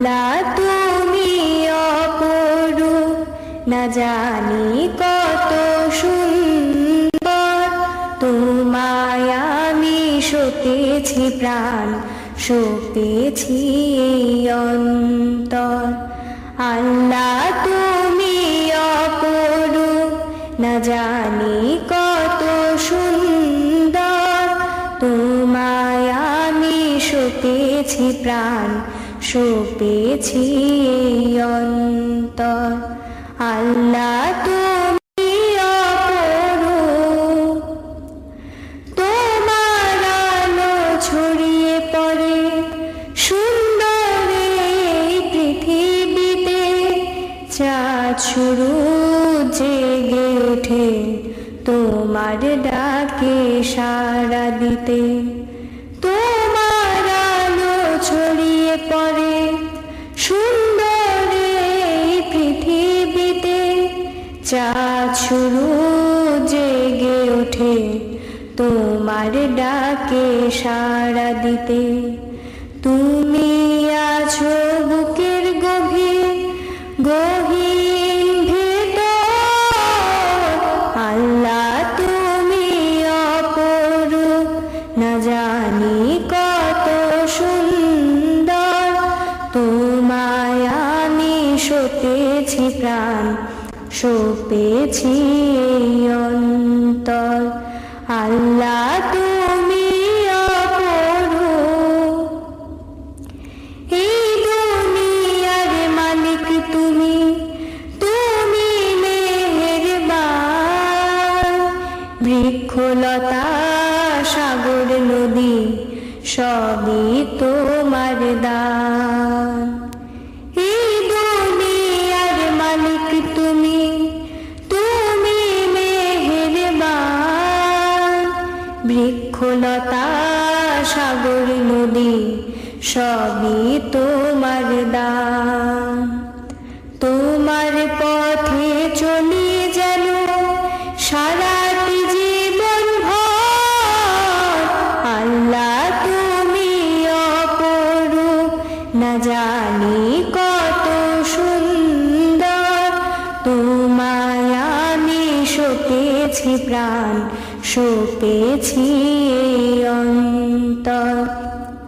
লা তুমি অপরূপ, না জানি কত সুন্দর। তোমায় আমি সতেছি প্রাণ, সতেছি অন্তর। আল্লাহ তুমি অপরূপ, না জানি কত সুন্দর। তোমায় আমি সতেছি প্রাণ সপেছি অন্তর। আল্লাহ তুমি তোমার আলো ছড়িয়ে পৃথিবীতে। শুরু জেগে ওঠে তোমার ডাকে সাড়া দিতে। তোমার আলো ছড়িয়ে চাঁদ শুরু জেগে ওঠে তোমার ডাকে সাড়া দিতে। তুমি আছো বুকের গভীর, গহীন ভেতর। আল্লাহ তুমি অপরূপ, না জানি কত সুন্দর। তোমায় আমি সতেছি প্রাণ এই অন্তর। আল্লাহ তুমি মালিক তুমি তুমি বৃক্ষলতা সাগর নদী সবই তোমার দান। বৃক্ষলতা, সাগর, নদী, সবই তোমার দান। তোমার পথে চলি যেন সারাটি জীবন ভর। আল্লাহ তুমি অপরূপ, না জানি সপেছি প্রাণ সপেছি এই অন্তর।